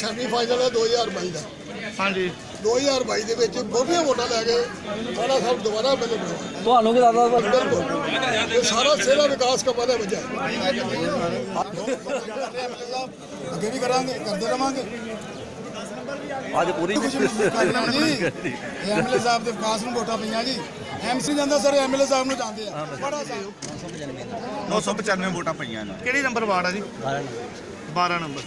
Semi final ਹੈ 2022 ਦਾ। ਹਾਂਜੀ। 2022 ਦੇ ਵਿੱਚ ਬਹੁਤੀਆਂ ਵੋਟਾਂ ਲੈ ਕੇ ਬਾਲਾ ਸਾਹਿਬ ਦੁਬਾਰਾ ਮਿਲੇ ਬਣਾਇਆ ਤੁਹਾਨੂੰ ਕੀ ਲੱਗਦਾ? ਇਹ ਸਾਰਾ ਸਿਹਰਾ ਵਿਕਾਸ ਕੰਮਾਂ ਦਾ ਵਜ੍ਹਾ ਹੈ। ਅੱਗੇ ਵੀ ਕਰਾਂਗੇ ਕਰਦੇ ਰਵਾਂਗੇ। ਅੱਜ ਪੂਰੀ ਐਮਐਲਏ ਸਾਹਿਬ ਦੇ ਵਿਕਾਸ ਨੂੰ ਵੋਟਾਂ ਪਈਆਂ ਜੀ। ਐਮਸੀ ਜਾਂਦਾ ਸਰ ਐਮਐਲਏ ਸਾਹਿਬ ਨੂੰ ਜਾਂਦੇ ਆ। ਬੜਾ ਸਾਹਿਬ 995 ਵੋਟਾਂ ਪਈਆਂ ਨੇ। ਕਿਹੜੀ ਨੰਬਰ ਵਾਰਡ ਆ ਜੀ? 12 ਨੰਬਰ।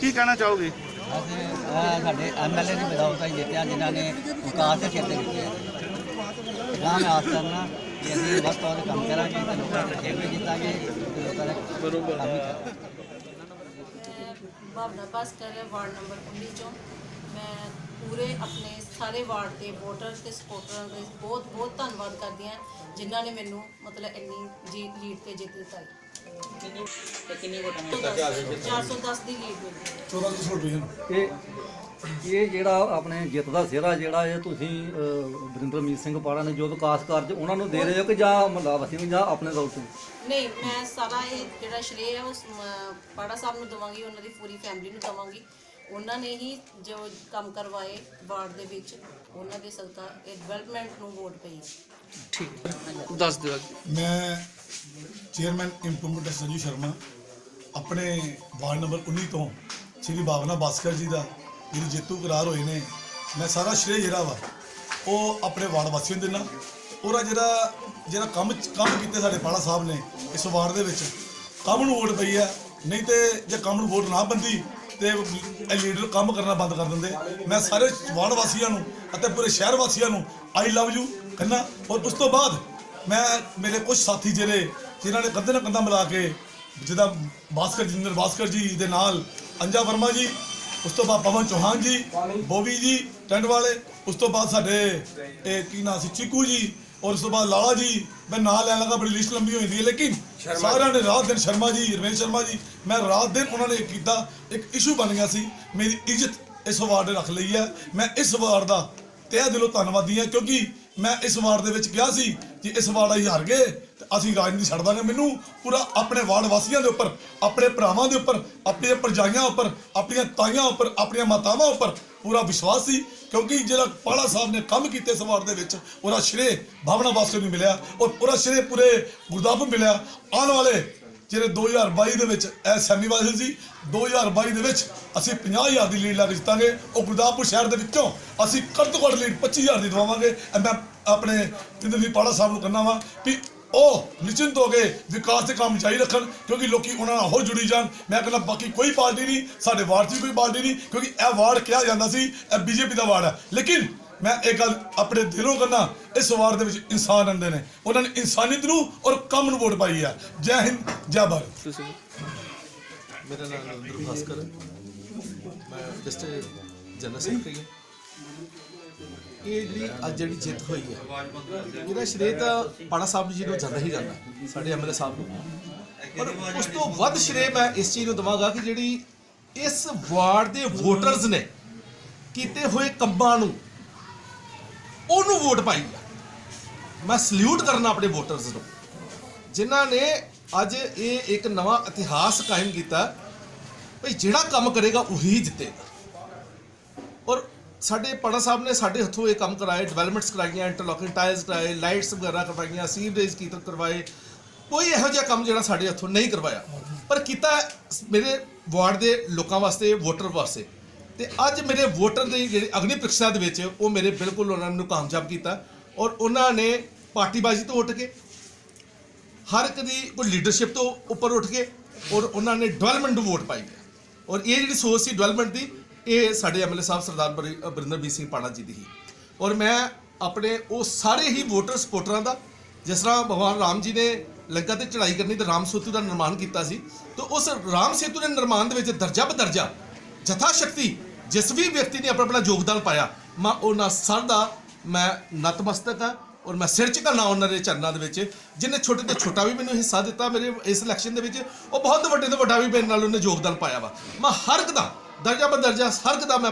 ਕੀ ਕਹਿਣਾ ਚਾਹੋਗੇ? ਅਸੀਂ ਇਹ ਸਾਡੇ ਐਮਐਲਏ ਦੀ ਬਦੌਲਤ ਹੀ ਜਿੱਤਿਆ ਜਿਨ੍ਹਾਂ ਨੇ ਵਿਕਾਸ ਦੇ ਖੇਤਰ ਵਿੱਚ ਰਾਮ ਮੈਂ ਆਸ ਕਰਨਾ ਕਿ ਅਸੀਂ ਵੱਧ ਤੋਂ ਵੱਧ ਕੰਮ ਕਰਾਂਗੇ ਤੇ ਲੋਕਾਂ ਦਾ ਖੇਮ ਵੀ ਜਿੱਤਾਂਗੇ ਤੇ ਲੋਕਾਂ ਦਾ ਕੰਮ ਵੀ ਕਰਾਂਗੇ। ਮੈਂ ਭਾਵਨਾ ਭਾਸਕਰ ਵਾਰਡ ਨੰਬਰ 19 ਚੋਂ। ਮੈਂ ਪੂਰੇ ਆਪਣੇ ਸਾਰੇ ਵਾਰਡ ਦੇ ਵੋਟਰ ਤੇ ਸਪੋਰਟਰਾਂ ਦਾ ਬਹੁਤ ਬਹੁਤ ਧੰਨਵਾਦ ਕਰਦੀ ਹਾਂ ਜਿਨ੍ਹਾਂ ਨੇ ਮੈਨੂੰ ਮਤਲਬ ਇੰਨੀ ਜੀ ਲੀਡ ਤੇ ਜਿੱਤ ਕਿੰਨੀ ਤੇ ਕਿੰਨੀ ਵੋਟਾਂ 410 ਦੀ ਲੀਡ ਮਿਲੀ ਹੈ 14 ਤੋਂ ਛੋਟ ਪਈਆਂ ਇਹ ਇਹ ਜਿਹੜਾ ਆਪਣੇ ਜਿੱਤ ਦਾ ਸਿਹਰਾ ਜਿਹੜਾ ਇਹ ਤੁਸੀਂ ਅਹ, ਵਰਿੰਦਰਮੀਤ ਸਿੰਘ ਪਾੜਾ ਨੇ ਜੋ ਵਿਕਾਸ ਕਾਰਜ ਉਹਨਾਂ ਨੂੰ ਦੇ ਰਹੇ ਹੋ ਕਿ ਜਾਂ ਮਹੱਲਾ ਵਾਸੀ ਨੂੰ ਜਾਂ ਆਪਣੇ ਤੌਰ ਤੇ? ਨਹੀਂ ਮੈਂ ਸਾਰਾ ਇਹ ਜਿਹੜਾ ਸ਼੍ਰੇਅ ਹੈ ਉਸ ਪਾੜਾ ਸਾਹਿਬ ਨੂੰ ਦਵਾਂਗੀ ਉਹਨਾਂ ਦੀ ਪੂਰੀ ਫੈਮਿਲੀ ਨੂੰ ਦਵਾਂਗੀ। ਉਹਨਾਂ ਨੇ ਹੀ ਜੋ ਕੰਮ ਕਰਵਾਏ ਵਾਰਡ ਦੇ ਵਿੱਚ ਉਹਨਾਂ ਦੇ ਸਦਕਾ ਇਹ ਡਿਵੈਲਪਮੈਂਟ ਨੂੰ ਵੋਟ ਪਈ ਦੱਸ ਦਿਓ ਮੈਂ ਚੇਅਰਮੈਨ ਇੰਪਰੂਵਮੈਂਟ ਸੰਜੂ ਸ਼ਰਮਾ। ਆਪਣੇ ਵਾਰਡ ਨੰਬਰ 19 ਤੋਂ ਸ਼੍ਰੀ ਭਾਵਨਾ ਬਾਸਕਰ ਜੀ ਦਾ ਜਿਹੜੀ ਜੇਤੂ ਕਰਾਰ ਹੋਏ ਨੇ। ਮੈਂ ਸਾਰਾ ਸ਼੍ਰੇ ਜਿਹੜਾ ਵਾ, ਉਹ ਆਪਣੇ ਵਾਰਡ ਵਾਸੀਆਂ ਨੂੰ ਦਿੰਦਾ। ਉਹਦਾ ਜਿਹੜਾ ਜਿਹੜਾ ਕੰਮ ਕੰਮ ਕੀਤੇ ਸਾਡੇ ਪਾਲਾ ਸਾਹਿਬ ਨੇ ਇਸ ਵਾਰਡ ਦੇ ਵਿੱਚ, ਕੰਮ ਨੂੰ ਵੋਟ ਪਈ ਹੈ। ਨਹੀਂ ਤੇ ਜੇ ਕੰਮ ਨੂੰ ਵੋਟ ਨਾ ਬੰਦੀ, ਤੇ ਇਹ ਲੀਡਰ ਕੰਮ ਕਰਨਾ ਬੰਦ ਕਰ ਦਿੰਦੇ। ਮੈਂ ਸਾਰੇ ਵਾਰਡ ਵਾਸੀਆਂ ਨੂੰ ਅਤੇ ਪੂਰੇ ਸ਼ਹਿਰ ਵਾਸੀਆਂ ਨੂੰ ਆਈ ਲਵ ਯੂ ਕਹਿੰਦਾ। ਔਰ ਉਸ ਤੋਂ ਬਾਅਦ ਮੈਂ, ਮੇਰੇ ਕੁਝ ਸਾਥੀ ਜਿਹੜੇ, ਜਿਨ੍ਹਾਂ ਨੇ ਕੰਧੇ ਨਾਲ ਕੰਧਾ ਮਿਲਾ ਕੇ ਜਿਹਦਾ ਭਾਸਕਰ ਜਿੰਦਰ ਭਾਸਕਰ ਜੀ ਦੇ ਨਾਲ ਅੰਜਾ ਵਰਮਾ ਜੀ ਉਸ ਤੋਂ ਬਾਅਦ ਪਵਨ ਚੌਹਾਨ ਜੀ ਬੋਬੀ ਜੀ ਟੈਂਟ ਵਾਲੇ ਉਸ ਤੋਂ ਬਾਅਦ ਸਾਡੇ ਇਹ ਕੀ ਨਾਂ ਸੀ ਚੀਕੂ ਜੀ ਔਰ ਉਸ ਤੋਂ ਬਾਅਦ ਲਾਲਾ ਜੀ ਮੈਂ ਨਾਂ ਲੈਣ ਲੱਗਾ ਬੜੀ ਲਿਸਟ ਲੰਬੀ ਹੋ ਜਾਂਦੀ ਹੈ ਲੇਕਿਨ ਸਾਰਿਆਂ ਨੇ ਰਾਤ ਦਿਨ ਸ਼ਰਮਾ ਜੀ ਰਮੇਸ਼ ਸ਼ਰਮਾ ਜੀ ਮੈਂ ਰਾਤ ਦਿਨ ਉਹਨਾਂ ਨੇ ਕੀਤਾ ਇੱਕ ਇਸ਼ੂ ਬਣ ਗਿਆ ਸੀ ਮੇਰੀ ਇੱਜ਼ਤ ਇਸ ਵਾਰਡ ਨੇ ਰੱਖ ਲਈ ਹੈ ਮੈਂ ਇਸ ਵਾਰਡ ਦਾ ਤਹਿ ਦਿਲੋਂ ਧੰਨਵਾਦੀ ਹਾਂ ਕਿਉਂਕਿ ਮੈਂ ਇਸ ਵਾਰਡ ਦੇ ਵਿੱਚ ਕਿਹਾ ਸੀ ਕਿ ਇਸ ਵਾਰਡ ਅਸੀਂ ਹਾਰ ਗਏ, ਤੇ ਅਸੀਂ ਰਾਜਨੀਤੀ ਛੱਡ ਦਾਂਗੇ। ਮੈਨੂੰ ਪੂਰਾ ਆਪਣੇ ਵਾਰਡ ਵਾਸੀਆਂ ਦੇ ਉੱਪਰ, ਆਪਣੇ ਭਰਾਵਾਂ ਦੇ ਉੱਪਰ, ਆਪਣੀਆਂ ਪਰਜਾਈਆਂ ਉੱਪਰ, ਆਪਣੀਆਂ ਤਾਈਆਂ ਉੱਪਰ, ਆਪਣੀਆਂ ਮਾਤਾਵਾਂ ਉੱਪਰ ਪੂਰਾ ਵਿਸ਼ਵਾਸ ਸੀ, ਕਿਉਂਕਿ ਜਿਹੜਾ ਪਾਲਾ ਸਾਹਿਬ ਨੇ ਕੰਮ ਕੀਤੇ ਇਸ ਵਾਰਡ ਦੇ ਵਿੱਚ, ਉਹਦਾ ਸ਼੍ਰੇ ਭਾਵਨਾ ਵਾਸਤੇ ਨੂੰ ਮਿਲਿਆ, ਔਰ ਪੂਰਾ ਸ਼੍ਰੇ ਪੂਰੇ ਗੁਰਦਾਸਪੁਰ ਮਿਲਿਆ। ਆਉਣ ਵਾਲੇ ਜਿਹੜੇ 2022 ਦੇ ਵਿੱਚ ਇਹ ਸੈਮੀ ਵਾਇਰਲ ਸੀ 2022 ਦੇ ਵਿੱਚ ਅਸੀਂ 50000 ਦੀ ਲੀਡ ਲਾ ਕੇ ਜਿੱਤਾਂਗੇ। ਉਹ ਗੁਰਦਾਸਪੁਰ ਸ਼ਹਿਰ ਦੇ ਵਿੱਚੋਂ ਅਸੀਂ ਘੱਟ ਤੋਂ ਘੱਟ ਲੀਡ 25000 ਦੀ ਦਵਾਵਾਂਗੇ। ਇਹ ਮੈਂ ਆਪਣੇ ਜਿੰਦਰ ਜੀ ਸਾਹਿਬ ਨੂੰ ਕਹਿੰਦਾ ਵਾਂ ਵੀ ਉਹ ਨਿਸ਼ਚਿੰਤ ਹੋ ਕੇ ਵਿਕਾਸ ਦੇ ਕੰਮ ਜਾਰੀ ਰੱਖਣ, ਕਿਉਂਕਿ ਲੋਕੀ ਉਹਨਾਂ ਨਾਲ ਹੋਰ ਜੁੜੀ ਜਾਣ। ਮੈਂ ਕਹਿੰਦਾ ਬਾਕੀ ਕੋਈ ਪਾਰਟੀ ਨਹੀਂ, ਸਾਡੇ ਵਾਰਡ 'ਚ ਵੀ ਕੋਈ ਪਾਰਟੀ ਨਹੀਂ, ਕਿਉਂਕਿ ਇਹ ਵਾਰਡ ਕਿਹਾ ਜਾਂਦਾ ਸੀ, ਇਹ ਬੀਜੇਪੀ ਦਾ ਵਾਰਡ ਹੈ। ਲੇਕਿਨ ਮੈਂ ਇਹ ਗੱਲ ਆਪਣੇ ਦਿਲੋਂ ਕਹਿੰਦਾ ਇਸ ਵਾਰਡ ਦੇ ਵਿੱਚ ਇਨਸਾਨ ਰਹਿੰਦੇ ਨੇ। ਉਹਨਾਂ ਨੇ ਇਨਸਾਨੀਅਤ ਨੂੰ ਔਰ ਕੰਮ ਨੂੰ ਵੋਟ ਪਾਈ ਹੈ ਜੈ ਹਿੰਦ ਜੈ ਭਾਰਤ। ਮੇਰਾ ਨਾਮ ਨਰਿੰਦਰ ਭਾਸਕਰ ਹੈ। ਮੈਂ ਡਿਸਟ੍ਰਿਕਟ ਜਨਰਲ ਸੈਕਟਰੀ ਹਾਂ। ਇਹ ਜਿਹੜੀ ਅੱਜ ਜਿਹੜੀ ਜਿੱਤ ਹੋਈ ਹੈ ਇਹਦਾ ਸ਼੍ਰੇ ਤਾਂ ਪਾੜਾ ਸਾਹਿਬ ਜੀ ਨੂੰ ਜਾਂਦਾ ਹੀ ਜਾਂਦਾ ਸਾਡੇ ਐਮਐਲਏ ਸਾਹਿਬ ਨੂੰ। ਪਰ ਉਸ ਤੋਂ ਵੱਧ ਸ਼੍ਰੇ ਮੈਂ ਇਸ ਚੀਜ਼ ਨੂੰ ਦਵਾਂਗਾ ਕਿ ਜਿਹੜੀ ਇਸ ਵਾਰਡ ਦੇ ਵੋਟਰਸ ਨੇ ਕੀਤੇ ਹੋਏ ਕੰਮਾਂ ਨੂੰ ਉਹਨੂੰ ਵੋਟ ਪਾਈ ਆ। ਮੈਂ ਸਲੂਟ ਕਰਨਾ ਆਪਣੇ ਵੋਟਰਸ ਨੂੰ। ਜਿਨ੍ਹਾਂ ਨੇ ਅੱਜ ਇਹ ਇੱਕ ਨਵਾਂ ਇਤਿਹਾਸ ਕਾਇਮ ਕੀਤਾ। ਭਈ ਜਿਹੜਾ ਕੰਮ ਕਰੇਗਾ ਉਹੀ ਜਿੱਤੇਗਾ। ਔਰ ਸਾਡੇ ਪੜਾ ਸਾਹਿਬ ਨੇ ਸਾਡੇ ਹੱਥੋਂ ਇਹ ਕੰਮ ਕਰਾਏ ਡਿਵੈਲਪਮੈਂਟਸ ਕਰਾਈਆਂ ਇੰਟਰਲੋਕਿੰਗ ਟਾਇਲਸ ਕਰਾਏ ਲਾਈਟਸ ਵਗੈਰਾ ਕਰਵਾਈਆਂ ਸੀਵਰੇਜ ਕੀਤਰ ਕਰਵਾਏ। ਕੋਈ ਇਹੋ ਜਿਹਾ ਕੰਮ ਜਿਹੜਾ ਸਾਡੇ ਹੱਥੋਂ ਨਹੀਂ ਕਰਵਾਇਆ। ਪਰ ਕੀਤਾ ਮੇਰੇ ਵਾਰਡ ਦੇ ਲੋਕਾਂ ਵਾਸਤੇ, ਵੋਟਰ ਵਾਸਤੇ। ਤੇ ਅੱਜ ਮੇਰੇ ਵੋਟਰ ਦੀ ਜਿਹੜੀ ਅਗਨੀ ਪ੍ਰੀਖਿਆ ਦੇ ਵਿੱਚ ਉਹ ਮੇਰੇ ਬਿਲਕੁਲ ਉਹਨਾਂ ਨੂੰ ਕਾਮਯਾਬ ਕੀਤਾ ਔਰ ਉਹਨਾਂ ਨੇ ਪਾਰਟੀਬਾਜ਼ੀ ਤੋਂ ਉੱਠ ਕੇ ਹਰ ਇੱਕ ਦੀ ਕੋਈ ਲੀਡਰਸ਼ਿਪ ਤੋਂ ਉੱਪਰ ਉੱਠ ਕੇ ਔਰ ਉਹਨਾਂ ਨੇ ਡਿਵੈਲਪਮੈਂਟ ਨੂੰ ਵੋਟ ਪਾਈ ਹੈ। ਔਰ ਇਹ ਜਿਹੜੀ ਸੋਚ ਸੀ ਡਿਵੈਲਪਮੈਂਟ ਦੀ, ਇਹ ਸਾਡੇ ਐਮਐਲਏ ਸਾਹਿਬ ਸਰਦਾਰ ਬਰਿੰਦਰਬੀਰ ਸਿੰਘ ਪਾਣਾ ਜੀ ਦੀ ਹੀ। ਔਰ ਮੈਂ ਆਪਣੇ ਉਹ ਸਾਰੇ ਹੀ ਵੋਟਰ ਸਪੋਰਟਰਾਂ ਦਾ, ਜਿਸ ਤਰ੍ਹਾਂ ਭਗਵਾਨ ਰਾਮ ਜੀ ਨੇ ਲੰਕਾ ਤੇ ਚੜ੍ਹਾਈ ਕਰਨੀ ਤੇ ਰਾਮ ਸੇਤੂ ਦਾ ਨਿਰਮਾਣ ਕੀਤਾ ਸੀ, ਤਾਂ ਉਸ ਰਾਮ ਸੇਤੂ ਦੇ ਨਿਰਮਾਣ ਦੇ ਵਿੱਚ ਦਰਜਾ ਬਦਰਜਾ ਜਥਾ ਸ਼ਕਤੀ ਜਿਸ ਵੀ ਵਿਅਕਤੀ ਨੇ ਆਪਣਾ ਆਪਣਾ ਯੋਗਦਾਨ ਪਾਇਆ, ਮੈਂ ਉਹਨਾਂ ਸਰ ਦਾ ਮੈਂ ਨਤਮਸਤਕ ਹਾਂ ਔਰ ਮੈਂ ਸਿਰ ਝੁਕਾਉਣਾ ਉਹਨਾਂ ਦੇ ਚਰਨਾਂ ਦੇ ਵਿੱਚ ਜਿਨੇ ਛੋਟੇ ਤੋਂ ਛੋਟਾ ਵੀ ਮੈਨੂੰ ਹਿੱਸਾ ਦਿੱਤਾ ਮੇਰੇ ਇਸ ਇਲੈਕਸ਼ਨ ਦੇ ਵਿੱਚ, ਉਹ ਬਹੁਤ ਵੱਡੇ ਤੋਂ ਵੱਡਾ ਵੀ ਮੇਰੇ ਨਾਲ ਉਹਨੇ ਯੋਗਦਾਨ ਪਾਇਆ ਵਾ। ਮੈਂ ਹਰ ਇੱਕ ਦਾ, ਦਰਜਾ ਬਦਰਜਾ ਹਰ ਇੱਕ ਦਾ ਮੈਂ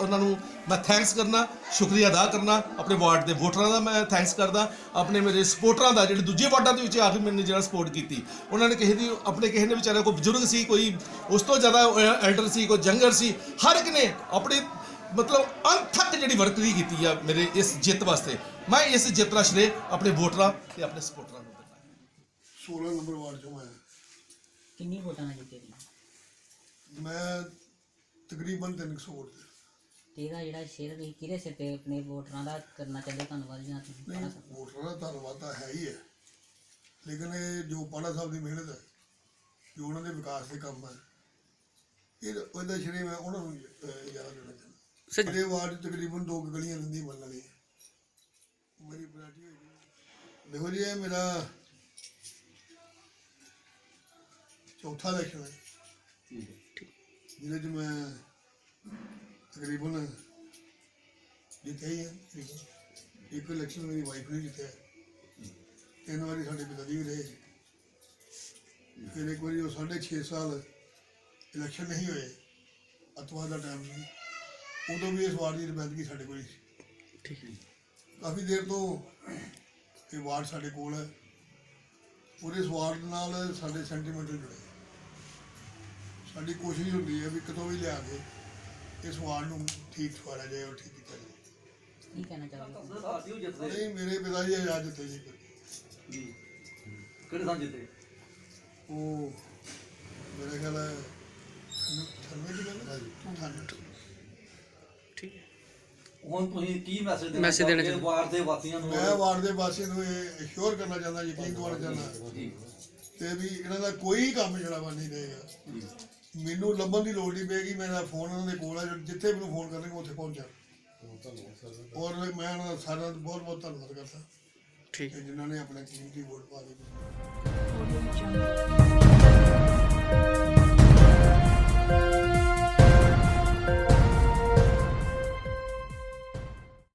ਉਹਨਾਂ ਨੂੰ ਮੈਂ ਥੈਂਕਸ ਕਰਨਾ ਸ਼ੁਕਰੀਆ ਅਦਾ ਕਰਨਾ ਆਪਣੇ ਵਾਰਡ ਦੇ ਵੋਟਰਾਂ ਦਾ ਮੈਂ ਥੈਂਕਸ ਕਰਦਾ ਆਪਣੇ ਮੇਰੇ ਸਪੋਰਟਰਾਂ ਦਾ ਜਿਹੜੇ ਦੂਜੇ ਵਾਰਡਾਂ ਦੇ ਵਿੱਚ ਆ ਕੇ ਮੈਨੂੰ ਜਿਹੜਾ ਸਪੋਰਟ ਕੀਤੀ। ਉਹਨਾਂ ਨੇ ਕਿਸੇ ਦੀ ਆਪਣੇ ਕਿਸੇ ਨੇ ਵਿਚਾਰਾ ਕੋਈ ਬਜ਼ੁਰਗ ਸੀ ਕੋਈ ਉਸ ਤੋਂ ਜ਼ਿਆਦਾ ਐਲਡਰ ਸੀ ਕੋਈ ਜੰਗਰ ਸੀ ਹਰ ਇੱਕ ਨੇ ਆਪਣੀ ਮਤਲਬ ਅਣਥੱਕ ਜਿਹੜੀ ਵਰਕਰੀ ਕੀਤੀ ਆ ਮੇਰੇ ਇਸ ਜਿੱਤ ਵਾਸਤੇ। ਮੈਂ ਇਸ ਜਿੱਤ ਦਾ ਸ਼੍ਰੇ ਆਪਣੇ ਵੋਟਰਾਂ ਤੇ ਆਪਣੇ ਸਪੋਰਟਰਾਂ ਨੂੰ ਦਿੰਦਾ। 16 ਨੰਬਰ ਵਾਰਡ ਚੋਂ ਆਇਆ। ਕਿੰਨੀ ਵੋਟਾਂ ਨਾਲ ਜਿੱਤੇ ਮੈਂ ਤਕਰੀਬਨ 300 ਵੋਟ ਤੇ ਇਹਦਾ ਜਿਹੜਾ ਸ਼ੇਅਰ ਤੁਸੀਂ ਕਿਹਦੇ ਸਿਰ ਤੇ ਆਪਣੇ ਵੋਟਰਾਂ ਦਾ ਕਰਨਾ ਚਾਹੁੰਦੇ ਹੋ? ਧੰਨਵਾਦ ਜਾਂ ਤੁਸੀਂ ਨਹੀਂ ਵੋਟਰਾਂ ਦਾ ਧੰਨਵਾਦ ਤਾਂ ਹੈ ਹੀ ਹੈ। ਲੇਕਿਨ ਇਹ ਜੋ ਪਾਲਾ ਸਾਹਿਬ ਦੀ ਮਿਹਨਤ ਹੈ ਜੋ ਉਹਨਾਂ ਦੇ ਵਿਕਾਸ ਦੇ ਕੰਮ ਹੈ ਇਹ ਉਹਦਾ ਸ਼੍ਰੇ ਮੈਂ ਉਹਨਾਂ ਨੂੰ ਅਹ, ਯਾਦ ਦੇਣਾ ਚਾਹੁੰਦਾ। ਮੇਰੇ ਵਾਰਡ 'ਚ ਤਕਰੀਬਨ ਦੋ ਕੁ ਗਲੀਆਂ ਲੰਦੀ ਮੰਨ ਲਈ ਮੇਰੀ ਬਰਾਟੀ ਹੋਈ ਹੈ। ਦੇਖੋ ਜੀ ਇਹ ਮੇਰਾ ਚੌਥਾ ਇਲੈਕਸ਼ਨ ਹੈ। ਜਿਹਦੇ 'ਚ ਮੈਂ ਤਕਰੀਬਨ ਜਿੱਤਿਆ ਹੀ ਹੈ। ਇੱਕ ਇਲੈਕਸ਼ਨ ਮੇਰੀ ਵਾਈਫ ਨੇ ਜਿੱਤਿਆ। ਤਿੰਨ ਵਾਰੀ ਸਾਡੇ ਪਿਤਾ ਜੀ ਵੀ ਰਹੇ। ਫਿਰ ਇੱਕ ਵਾਰੀ ਉਹ ਸਾਢੇ ਛੇ ਸਾਲ ਇਲੈਕਸ਼ਨ ਨਹੀਂ ਹੋਏ ਅਤਵਾਦ ਦਾ ਟਾਈਮ ਸੀ। ਉਦੋਂ ਵੀ ਇਸ ਵਾਰਡ ਦੀ ਨੁਮਾਇੰਦਗੀ ਸਾਡੇ ਕੋਲ ਸੀ। ਠੀਕ ਹੈ ਕਾਫੀ ਦੇਰ ਤੋਂ ਇਹ ਵਾਰਡ ਸਾਡੇ ਕੋਲ ਹੈ। ਪੂਰੇ ਇਸ ਵਾਰਡ ਨਾਲ ਸਾਡੇ ਸੈਂਟੀਮੈਂਟਲ ਜੁੜੇ। ਸਾਡੀ ਕੋਸ਼ਿਸ਼ ਹੁੰਦੀ ਹੈ ਵੀ ਕਦੋਂ ਵੀ ਲਿਆ ਕੇ ਇਸ ਵਾਰਡ ਨੂੰ ਠੀਕ ਠਵਾਇਆ ਜਾਏ ਔਰ ਠੀਕ ਕੀਤਾ ਜਾਏ। ਕੀ ਕਹਿਣਾ ਚਾਹੋਗੇ ਸਾਡੀ ਉਹ ਜਿੱਤਦੇ ਨਹੀਂ ਮੇਰੇ ਪਿਤਾ ਜੀ ਆਜ਼ਾਦ ਦਿੱਤੇ ਜੀ ਜੀ। ਕਿਹੜੇ ਥਾਂ ਜਿੱਤੇ? ਉਹ ਮੇਰੇ ਖਿਆਲ ਹੈ ਅਠਾਨਵੇਂ ਦੀ ਗੱਲ ਹੈ ਅਠਾਨਵੇਂ। ਠੀਕ ਹੈ। ਹੁਣ ਤੁਸੀਂ ਕੀ ਮੈਸੇਜ ਦੇਣਾ ਮੈਸੇਜ ਦੇਣਾ ਚਾਹੋਗੇ ਵਾਰਡ ਦੇ ਵਾਸੀਆਂ ਨੂੰ? ਮੈਂ ਵਾਰਡ ਦੇ ਵਾਸੀਆਂ ਨੂੰ ਇਹ ਅਸ਼ੋਰ ਕਰਨਾ ਚਾਹੁੰਦਾ ਯਕੀਨ ਦਿਵਾਉਣਾ ਚਾਹੁੰਦਾ ਜੀ। ਤੇ ਵੀ ਇਹਨਾਂ ਦਾ ਕੋਈ ਕੰਮ ਜਿਹੜਾ ਵਾ ਨਹੀਂ ਰਹੇਗਾ। ਮੈਨੂੰ ਲੱਭਣ ਦੀ ਲੋੜ ਨਹੀਂ ਪੈਗੀ ਮੇਰਾ ਫੋਨ ਉਹਨਾਂ ਦੇ ਕੋਲ ਆ ਜਿੱਥੇ ਮੈਨੂੰ ਫੋਨ ਕਰਨਗੇ ਉੱਥੇ ਪਹੁੰਚ ਜਾ ਔਰ ਮੈਂ ਉਹਨਾਂ ਦਾ ਸਾਰਿਆਂ ਦਾ ਬਹੁਤ ਬਹੁਤ ਧੰਨਵਾਦ ਕਰਦਾ। ਠੀਕ। ਹੈ ਜਿਨ੍ਹਾਂ ਨੇ ਆਪਣਾ ਕੀਮਤੀ ਵੋਟ ਪਾ ਦਿੱਤੀ।